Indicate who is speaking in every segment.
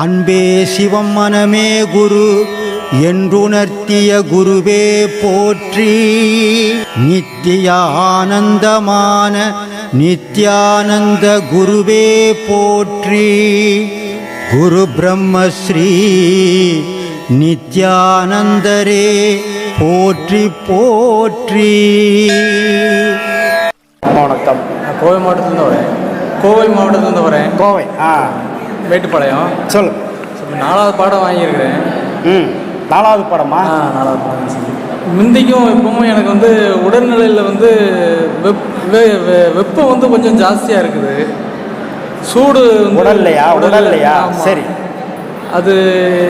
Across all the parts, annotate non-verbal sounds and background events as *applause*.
Speaker 1: அன்பே சிவம் மனமே குரு என்றுணர்த்திய குருவே போற்றி. நித்திய ஆனந்தமான நித்யானந்த குருவே போற்றி. குரு பிரம்மஸ்ரீ நித்யானந்தரே போற்றி போற்றி.
Speaker 2: வணக்கம்.
Speaker 3: கோவை மாவட்டத்துலேருந்து வரேன். கோவை மாவட்டத்துலேருந்து வரேன்.
Speaker 2: கோவை ஆ.
Speaker 3: மேட்டுப்பாளையம்.
Speaker 2: சொல்லு.
Speaker 3: இப்போ நாலாவது பாடம் வாங்கியிருக்கிறேன்.
Speaker 2: ம் நாலாவது படமா?
Speaker 3: நாலாவது பாடம். முந்திக்கும் இப்பவும் எனக்கு வந்து உடல்நிலையில் வந்து வெப் வெப்பம் வந்து கொஞ்சம் ஜாஸ்தியாக இருக்குது. சூடு
Speaker 2: உடல்லையா?
Speaker 3: உடல்ல-
Speaker 2: உடல்லையா. சரி.
Speaker 3: அது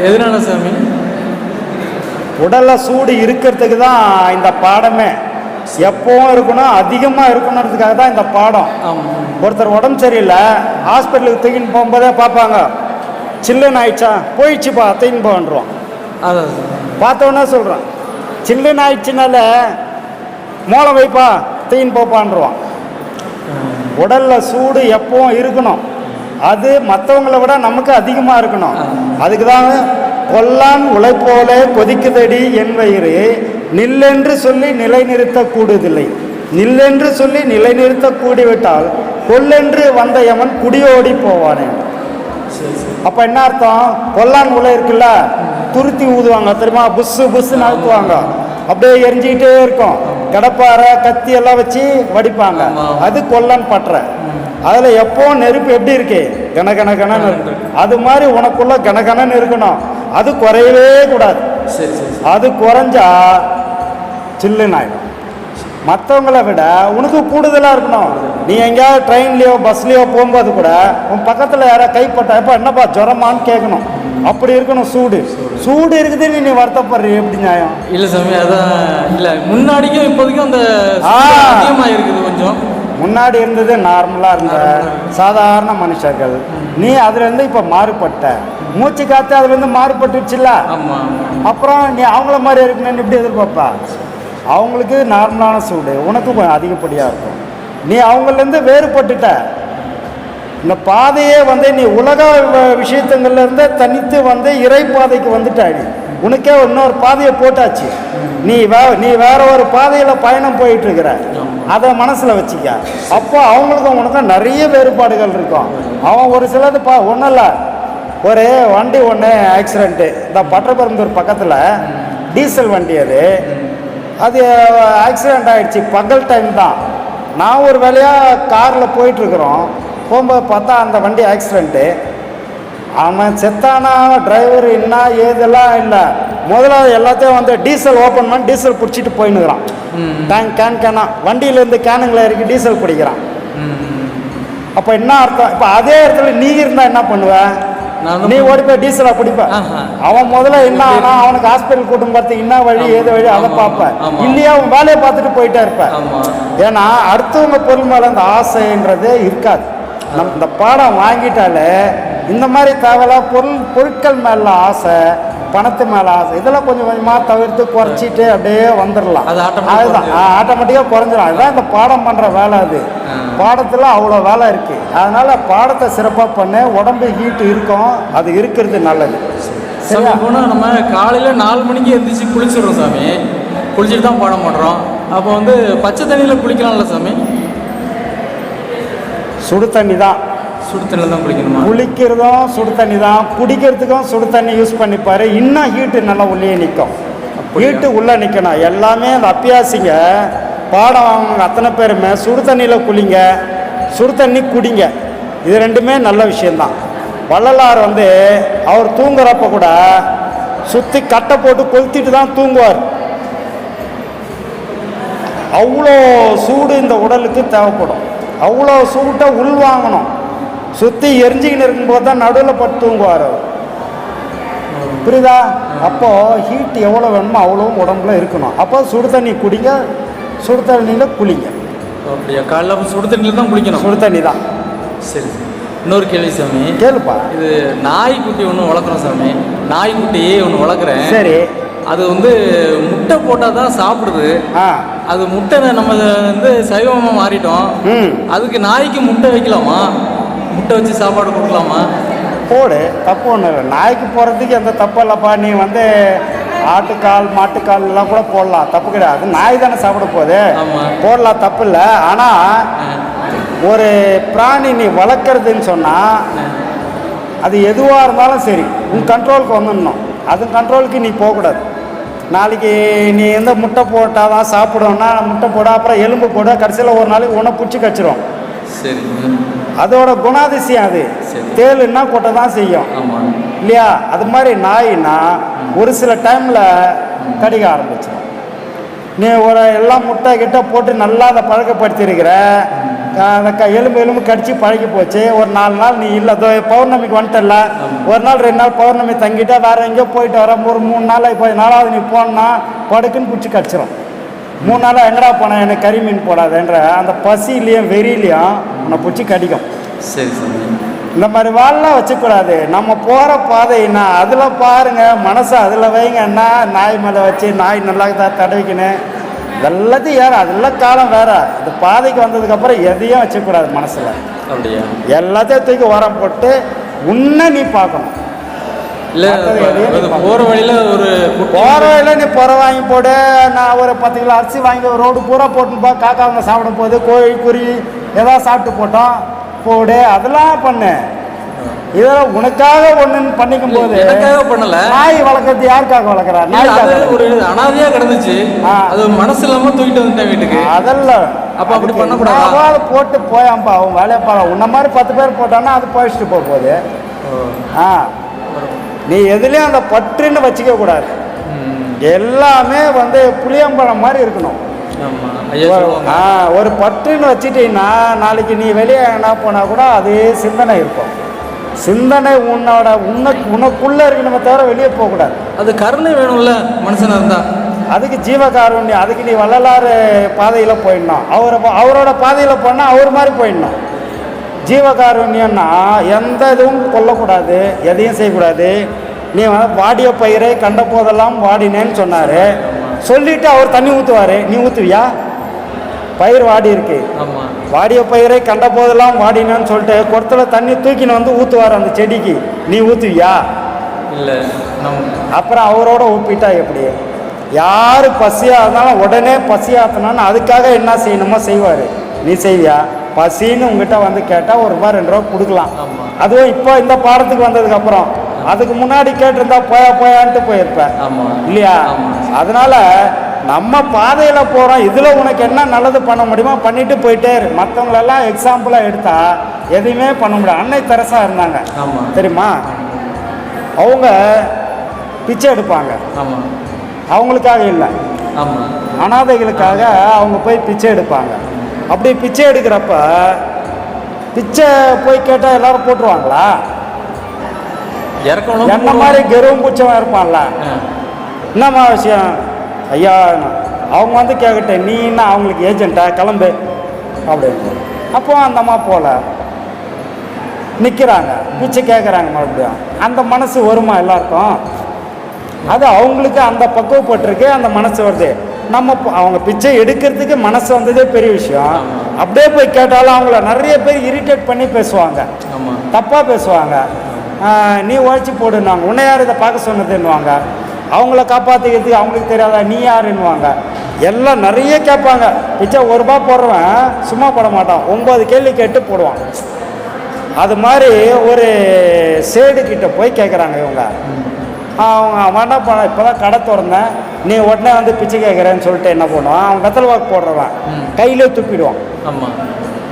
Speaker 3: எதனால சாமி?
Speaker 2: உடல்ல சூடு இருக்கிறதுக்கு தான் இந்த பாடமே. எப்பவும் இருக்கணும் அதிகமாக இருக்கணுன்றதுக்காக தான் இந்த பாடம். ஒருத்தர் உடம்பு சரியில்லை ஹாஸ்பிட்டலுக்கு தூக்கின்னு போகும்போதே பார்ப்பாங்க சில்லுன்னு ஆயிடுச்சா? போயிடுச்சுப்பா தூக்கின்னு
Speaker 3: சார்.
Speaker 2: பார்த்தோன்னே சொல்கிறேன் சில்லுன்னு ஆயிடுச்சுனால மூளை வைப்பா தூக்கின்னு போப்பான்றுவான். உடல்ல சூடு எப்பவும் இருக்கணும். அது மற்றவங்களை விட நமக்கு அதிகமாக இருக்கணும். அதுக்கு தான் கொல்லான் உழைப்போல கொதிக்குதடி என் வயிறு நில்லென்று சொல்லி நிலைநிறுத்த கூடுதில்லை நில்லென்று சொல்லி நிலைநிறுத்த கூடிவிட்டால் கொல்லென்று வந்த எவன் குடியோடி போவானே. அப்போ என்ன அர்த்தம்? கொல்லான் உலை இருக்குல்ல? துருத்தி ஊதுவாங்க தெரியுமா? புஸ்ஸு புஸ்ஸு நகர்த்துவாங்க அப்படியே எரிஞ்சிக்கிட்டே இருக்கும். கடப்பாறை கத்தி எல்லாம் வச்சு வடிப்பாங்க. அது கொல்லான் பற்ற. அதில் எப்பவும் நெருப்பு எப்படி இருக்கு? கன கன அது மாதிரி உனக்குள்ள கனகனன்னு இருக்கணும். அது குறையவே கூடாது. அது குறைஞ்சா சில்லுன்னு ஆயிடும் மற்றவங்கள விட உனக்கு கூடுதலாக இருக்கணும். நீ எங்கேயாவது ட்ரெயின்லேயோ பஸ்லேயோ போகும்போது கூட உன் பக்கத்தில் யாராவது கைப்பட்டா எப்போ என்னப்பா ஜுரமான்னு கேட்கணும். அப்படி இருக்கணும் சூடு. சூடு இருக்குதுன்னு நீ வருத்தப்படுற எப்படி நியாயம்?
Speaker 3: இல்லை சாமி அதான் இல்லை முன்னாடிக்கும் இப்போதைக்கும் அந்த. அதிகமாக இருக்குது கொஞ்சம்.
Speaker 2: முன்னாடி இருந்தது நார்மலாக இருந்த சாதாரண மனுஷர்கள். நீ அதுலேருந்து இப்போ மாறுபட்ட. மூச்சு காத்து அதுலேருந்து மாறுபட்டுச்சுல்ல? அப்புறம் நீ அவங்கள மாதிரி இருக்கணும்னு எப்படி எதிர்பார்ப்பா? அவங்களுக்கு நார்மலான சூடு. உனக்கு கொஞ்சம் அதிகப்படியாக இருக்கும். நீ அவங்கலேருந்து வேறுபட்டுட்ட. இந்த பாதையே வந்து நீ உலக விஷயத்துங்கள்லேருந்து தனித்து வந்து இறை பாதைக்கு வந்துட்டாடி நீ உனக்கே இன்னொரு பாதையை போட்டாச்சு. நீ வே நீ வேற ஒரு பாதையில் பயணம் போயிட்டுருக்கிற. அதை மனசில் வச்சுக்க. அப்போ அவங்களுக்கும் உனக்கும் நிறைய வேறுபாடுகள் இருக்கும். அவன் ஒரு சிலது பா ஒன்றும் இல்லை. ஒரு வண்டி ஒன்று ஆக்சிடெண்ட்டு இந்த பட்டபெரும்பூர் பக்கத்தில் டீசல் வண்டி அது. அது ஆக்சிடெண்ட் ஆயிடுச்சு. பகல் டைம் தான். நான் ஒரு வேலையாக காரில் போயிட்டுருக்குறோம். போகும்போது பார்த்தா அந்த வண்டி ஆக்சிடெண்ட்டு அவன் செத்தானா டிரைவர் என்ன ஏதெல்லாம் இல்லை. முதல்ல எல்லாத்தையும் வந்து டீசல் ஓப்பன் பண்ணி டீசல் பிடிச்சிட்டு போயின்னுக்குறான். டேங்க் கேன் கேனா வண்டியிலேருந்து கேனுங்களை இறக்கி டீசல் பிடிக்கிறான். அப்போ என்ன அர்த்தம்? இப்போ அதே இடத்துல நீ இருந்தால் என்ன பண்ணுவ?
Speaker 3: நான் வந்து
Speaker 2: நீ ஓடி போய் டீசலா பிடிப்ப. அவன் முதல்ல என்ன ஆனா அவனுக்கு ஹாஸ்பிட்டல் கூட்டம் பார்த்து என்ன வழி ஏது வழி அதை பார்ப்ப. இல்லையா அவன் வேலையை பார்த்துட்டு போயிட்டே இருப்ப. ஏன்னா அடுத்தவங்க பொருள் மேல அந்த ஆசைன்றதே இருக்காது. நம்ம இந்த பாடம் வாங்கிட்டாலே இந்த மாதிரி தேவையில்ல பொருள் பொருட்கள் மேல ஆசை பணத்து மேல ஆசை இதெல்லாம் கொஞ்சம் கொஞ்சமா தவிர்த்து குறைச்சிட்டு அப்படியே வந்துடலாம் அதுதான். ஆட்டோமேட்டிக்காக குறைஞ்சிடும் அதுதான் இந்த பாடம் பண்ற வேலை அது. பாடத்தில் அவ்வளோ வேலை இருக்கு. அதனால பாடத்தை சிறப்பாக பண்ணு. உடம்பு ஹீட் இருக்கும். அது இருக்கிறது நல்லது.
Speaker 3: சாமி
Speaker 2: சரியா?
Speaker 3: போனால் நம்ம காலையில் நாலு மணிக்கு எந்திரிச்சு குளிச்சிடுறோம் சாமி. குளிச்சுட்டு தான் பாடம் பண்ணுறோம் அப்போ வந்து பச்சை தண்ணியில் குளிக்கலாம்ல சாமி?
Speaker 2: சுடு தண்ணி தான்.
Speaker 3: சுடு தான் குளிக்கணுமா?
Speaker 2: குளிக்கிறதும் சுடு தண்ணி தான் குடிக்கிறதுக்கும் சுடு தண்ணி யூஸ் பண்ணிப்பாரு. இன்னும் ஹீட்டு நல்லா உள்ளே நிற்கும் ஹீட்டு உள்ளே நிற்கணும் எல்லாமே அந்த அப்பியாசிங்க பாடம் வாங்குங்க அத்தனை பேருமே சுடு தண்ணியில் குளிங்க சுடு தண்ணி குடிங்க. இது ரெண்டுமே நல்ல விஷயந்தான் வள்ளலார் வந்து அவர் தூங்குறப்ப கூட சுற்றி கட்டை போட்டு கொளுத்திட்டு தான் தூங்குவார். அவ்வளோ சூடு இந்த உடலுக்கு தேவைப்படும். அவ்வளோ சூட்டை உள்வாங்கணும் சுற்றி எரிஞ்சிக்கின்னு இருக்கும்போது தான் நடுவில் பட்டு தூங்குவார். புரியுதா? அப்போ ஹீட் எவ்வளோ வேணுமோ அவ்வளோவும் உடம்புல இருக்கணும். அப்போ சுடு தண்ணி குடிங்க சுடு தண்ணியில் குளிங்க.
Speaker 3: அப்படியா? காலைல சுடு தண்ணியில் தான் குளிக்கணும்.
Speaker 2: சுடு தண்ணி தான்.
Speaker 3: சரி. இன்னொரு கேள்வி சாமி.
Speaker 2: கேளுப்பா.
Speaker 3: இது நாய்க்குட்டி ஒன்று வளர்க்குறோம் சாமி. நாய்க்குட்டி ஒன்று வளர்க்குறேன்.
Speaker 2: சரி.
Speaker 3: அது வந்து முட்டை போட்டால் தான் சாப்பிடுது. அது முட்டை நம்ம வந்து சைவமாக மாறிட்டோம்.
Speaker 2: ம்.
Speaker 3: அதுக்கு நாய்க்கு முட்டை வைக்கலாமா? முட்டை வச்சு சாப்பாடு கொடுக்கலாமா?
Speaker 2: போடு தப்பு ஒன்றும் இல்லை. நாய்க்கு போகிறதுக்கு எந்த தப்பு இல்லைப்பா. நீ வந்து ஆட்டுக்கால் மாட்டுக்கால் எல்லாம் கூட போடலாம். தப்பு கிடையாது. நாய் தானே சாப்பிட போகுது. போடலாம் தப்பு இல்லை. ஆனால் ஒரு பிராணி நீ வளர்க்குறதுன்னு சொன்னால் அது எதுவாக இருந்தாலும் சரி உன் கண்ட்ரோலுக்கு வந்துடணும். அது கண்ட்ரோலுக்கு நீ போகக்கூடாது. நாளைக்கு நீ எந்த முட்டை போட்டால் தான் சாப்பிடுவோன்னா முட்டை போட. அப்புறம் எலும்பு போட. கடைசியில் ஒரு நாளைக்கு உன்னை பிடிச்சி கச்சிரும்
Speaker 3: சரிங்க.
Speaker 2: அதோட குணாதிசயம் அது. தேலுன்னா கொட்டை தான் செய்யும் இல்லையா? அது மாதிரி நாயின்னா ஒரு சில டைமில் கடிக்க ஆரம்பிச்சிடும் நீ ஒரு எல்லாம் முட்டை கிட்ட போட்டு நல்லா அதை பழக்கப்படுத்தியிருக்கிற. அந்த க எலும்பு எலும்பு கடிச்சு பழகி போச்சு. ஒரு நாலு நாள் நீ இல்லை. பௌர்ணமிக்கு வந்துட்டல ஒரு நாள் ரெண்டு நாள் பௌர்ணமி தங்கிட்டா வேற எங்கேயோ போயிட்டு வர. ஒரு மூணு நாள் இப்போ நாலாவது நீ போனா படுக்குன்னு பிடிச்சி கடிச்சிரும். மூணு நாளாக எங்கடா போனேன் எனக்கு கறி மீன் போடாதேன்ற. அந்த பசிலையும் வெறியிலையும் உன்னை பிடிச்சி கடிக்கும்.
Speaker 3: சரி சரி.
Speaker 2: இந்த மாதிரி வாழலாம் வச்சுக்கூடாது. நம்ம போகிற பாதைன்னா அதில் பாருங்க மனசை அதில் வைங்கன்னா நாய் மேலே வச்சு நாய் நல்லா த- தடவிக்கணும் எல்லாத்தையும் ஏற. அதெல்லாம் காலம் வேற. இந்த பாதைக்கு வந்ததுக்கப்புறம் எதையும் வச்சுக்கூடாது மனசில்.
Speaker 3: அப்படியா?
Speaker 2: எல்லாத்தையும் தூக்கி உரம் போட்டு உன்னை நீ பார்க்கணும்.
Speaker 3: இல்லை போகிற வழியில் ஒரு
Speaker 2: போகிற வழியில் நீ புற வாங்கி போடு. நான் ஒரு பத்து கிலோ அரிசி வாங்கி ரோடு பூரா போட்டுப்பா காக்காங்க சாப்பிட போகுது. கோழி குருவி ஏதாவது சாப்பிட்டு போட்டோம். போடு. அதெல்லாம் பண்ணு. இதெல்லாம் உனக்காக ஒன்றுன்னு பண்ணிக்கும் போது
Speaker 3: எனக்காக பண்ணல.
Speaker 2: நாய் வளர்க்கறது யாருக்காக வளர்க்குறா? நாய்
Speaker 3: ஒரு அனாதையா கிடந்துச்சு. அது மனசு இல்லாம தூக்கிட்டு வந்துட்டேன் வீட்டுக்கு.
Speaker 2: அதெல்லாம்
Speaker 3: அப்ப அப்படி பண்ணக்கூடாதா?
Speaker 2: ஆவாலும் போட்டு போயாம்பா. அவன் வேலையை பாரு. உன்ன மாதிரி பத்து பேர் போட்டான்னா அது போயிட்டு போக போகுது. ஆ. நீ எதுலேயும் அந்த பற்றுன்னு வச்சுக்க கூடாது. எல்லாமே வந்து புளியம்பழம் மாதிரி இருக்கணும். ஒரு- பற்றுன்னு வச்சுட்டீங்கன்னா நாளைக்கு நீ வெளியே என்ன போனால் கூட அதே சிந்தனை இருக்கும். சிந்தனை உன்னோட உனக்கு உனக்குள்ளே இருக்கணுமே தவிர வெளியே போகக்கூடாது
Speaker 3: அது கருணை வேணும்ல மனுஷனா இருந்தா.
Speaker 2: அதுக்கு ஜீவகாருண்யம் அதுக்கு நீ வள்ளலாறு பாதையில் போயிடணும். அவரை அவரோட பாதையில் போனால் அவர் மாதிரி போயிடணும். ஜீவகாருண்யம்னா எந்த இதுவும் கொல்லக்கூடாது எதையும் செய்யக்கூடாது. நீ வந்து வாடிய பயிரை கண்ட போதெல்லாம் வாடினேன்னு சொன்னார். சொல்லிட்டு அவர் தண்ணி ஊற்றுவார் நீ ஊற்றுவியா பயிர் வாடி இருக்கு. வாடிய பயிரை கண்ட போதெல்லாம் வாடினேன்னு சொல்லிட்டு குடத்துல தண்ணி தூக்கின்னு வந்து ஊற்றுவார் அந்த செடிக்கு. நீ ஊற்றுவியா
Speaker 3: இல்ல
Speaker 2: அப்புறம் அவரோட ஒப்பிட்டா எப்படி? யார் பசியாக இருந்தாலும் உடனே பசியாத்தணும்னு அதுக்காக என்ன செய்யணுமோ செய்வார். நீ செய்வியா? பசின்னு உங்ககிட்ட வந்து கேட்டால் ஒரு ரூபா ரெண்டு ரூபா கொடுக்கலாம். அதுவும் இப்போ இந்த பாடத்துக்கு வந்ததுக்கப்புறம். அதுக்கு முன்னாடி கேட்டிருந்தா போயா போயான்ட்டு போயிருப்பேன். இல்லையா. அதனால நம்ம பாதையில் போகிறோம் இதில் உனக்கு என்ன நல்லது பண்ண முடியுமோ பண்ணிட்டு போயிட்டே இரு. மற்றவங்களெல்லாம் எக்ஸாம்பிளாக எடுத்தா எதுவுமே பண்ண முடியாது. அன்னை தெரசா இருந்தாங்க. தெரியுமா? அவங்க பிச்சை எடுப்பாங்க. அவங்களுக்காக இல்லை. அனாதைகளுக்காக அவங்க போய் பிச்சை எடுப்பாங்க. அப்படி பிச்சை எடுக்கிறப்ப பிச்சை போய் கேட்டால் எல்லாரும் போட்டுருவாங்களா?
Speaker 3: இறக்கணும்
Speaker 2: என்ன மாதிரி கெருவும் பூச்சவன் இருப்பான்ல. என்னம்மா விஷயம்? ஐயா அவங்க வந்து கேட்கட்டேன் நீ என்ன அவங்களுக்கு ஏஜென்ட்டா கிளம்பு. அப்படின்னு. அப்போ அந்த அம்மா போல. நிற்கிறாங்க பிச்சை கேட்குறாங்க மறுபடியும். அந்த மனசு வருமா எல்லாருக்கும்? அது அவங்களுக்கு அந்த பக்குவப்பட்டிருக்கு அந்த மனசு வருது. நம்ம அவங்க பிச்சை எடுக்கிறதுக்கு மனசு வந்ததே பெரிய விஷயம். அப்படியே போய் கேட்டாலும் அவங்கள நிறைய பேர் இரிட்டேட் பண்ணி பேசுவாங்க. தப்பாக பேசுவாங்க. நீ உழைச்சி போடுனாங்க உன்னை யார் இதை பார்க்க சொன்னதுன்னுவாங்க. அவங்கள காப்பாற்றிக்கிறதுக்கு அவங்களுக்கு தெரியாதா? நீ யாருன்னுவாங்க. எல்லாம் நிறைய கேட்பாங்க. பிச்சை ஒரு ரூபா போடுறவன் சும்மா போட மாட்டான். ஒம்பது கேள்வி கேட்டு போடுவான். அது மாதிரி ஒரு சேடு கிட்ட போய் கேட்குறாங்க இவங்க. அவங்க அவன் என்ன பண்ண இப்போ தான் கடை திறந்தேன். நீ உடனே வந்து பிச்சை கேட்குறேன்னு சொல்லிட்டு என்ன பண்ணுவான்? அவன் வெத்தல் வாக்கு போடுறவன். கையிலே துப்பிடுவான்.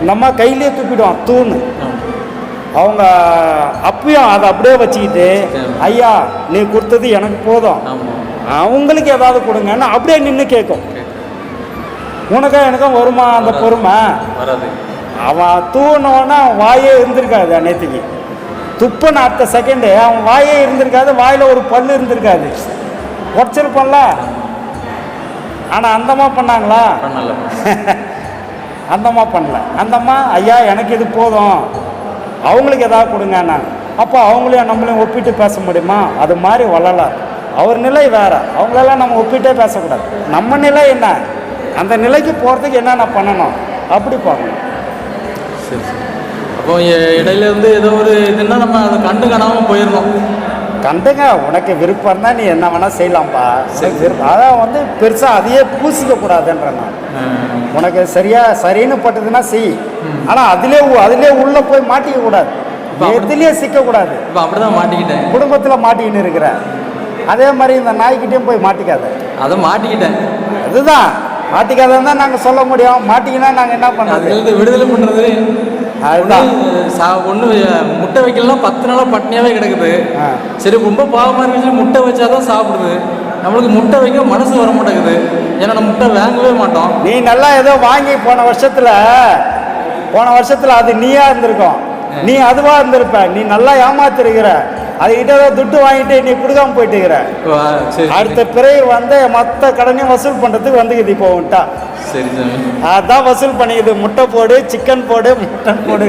Speaker 2: நம்ம கையிலே துப்பிடுவான் தூணு. அவங்க அப்பயும் அதை அப்படியே வச்சுக்கிட்டு. ஐயா நீ கொடுத்தது எனக்கு போதும். அவங்களுக்கு ஏதாவது கொடுங்கன்னு அப்படியே நின்று கேட்கும். உனக்கும் எனக்கும் வருமா அந்த. பொறுமை? அவன் தூணோன்னா அவன் வாயே இருந்திருக்காது நேற்றுக்கு துப்புன அடுத்த செகண்டு அவன் வாயே இருந்திருக்காது வாயில் ஒரு பல்லு இருந்திருக்காது. உடச்சிருப்பான்ல ஆனால் அந்தம்மா பண்ணாங்களா?
Speaker 3: பண்ணல. *laughs*
Speaker 2: அந்தம்மா பண்ணல. அந்தம்மா ஐயா எனக்கு இது போதும். அவங்களுக்கு ஏதாவது கொடுங்கண்ணா அப்போ அவங்களையும் நம்மளையும் ஒப்பிட்டு பேச முடியுமா? அது மாதிரி வளரலாம். அவர் நிலை வேற. அவங்களெல்லாம் நம்ம ஒப்பிட்டே பேசக்கூடாது. நம்ம நிலை என்ன? அந்த நிலைக்கு போகிறதுக்கு என்னென்ன பண்ணணும்? அப்படி பார்க்கணும்.
Speaker 3: சரி சரி. அப்போ இடையில ஏதோ ஒரு இதுன்னா நம்ம அதை கண்டு காணாமல் போயிடணும்.
Speaker 2: கண்டுங்க உனக்கு விருப்பம் தான் நீ என்ன வேணா செய்யலாம்ப்பா. விருப்பம் அதான் வந்து பெருசாக அதையே பூசிக்க கூடாதுன்ற நான் உனக்கு சரியா சரின்னு பட்டதுன்னா செய். ஆனால் அதிலே அதிலே உள்ள போய் மாட்டிக்க கூடாது எதுலேயே சிக்கக்கூடாது.
Speaker 3: இப்போ அப்படி தான் மாட்டிக்கிட்டேன்.
Speaker 2: குடும்பத்தில் மாட்டிக்கின்னு இருக்கிற. அதே மாதிரி இந்த நாய்க்கிட்டையும் போய் மாட்டிக்காத.
Speaker 3: அதை மாட்டிக்கிட்டேன்.
Speaker 2: அதுதான். மாட்டிக்காதன்னு தான் நாங்கள் சொல்ல முடியும். மாட்டிக்கினா நாங்கள் என்ன பண்ணுறது?
Speaker 3: விடுதலை பண்ணுறது
Speaker 2: அதுதான்.
Speaker 3: ஒன்று முட்டை வைக்கலாம் பத்து நாளாக பட்னியாகவே கிடக்குது. சரி ரொம்ப பாவமாக சொல்லி முட்டை வச்சா தான் சாப்பிடுது. நம்மளுக்கு முட்டை வைக்க மனசு வர மாட்டேங்குது ஏன்னா நம்ம முட்டை வாங்கவே மாட்டோம்.
Speaker 2: நீ நல்லா ஏதோ வாங்கி போன வருஷத்துல போன வருஷத்துல அது நீயா இருந்திருக்கும். நீ அதுவா இருந்திருப்ப. நீ நல்லா ஏமாத்திருக்கிற. அதுகிட்ட ஏதோ துட்டு வாங்கிட்டு நீ கொடுக்காம போயிட்டுக்கிற
Speaker 3: வா, சரி
Speaker 2: அடுத்த பிறகு வந்து மொத்த கடனையும் வசூல் பண்றதுக்கு வந்துக்குது இப்போ உன்ட்டா.
Speaker 3: சரி
Speaker 2: அதான் வசூல் பண்ணிக்குது. முட்டை போடு சிக்கன் போடு மட்டன் போடு.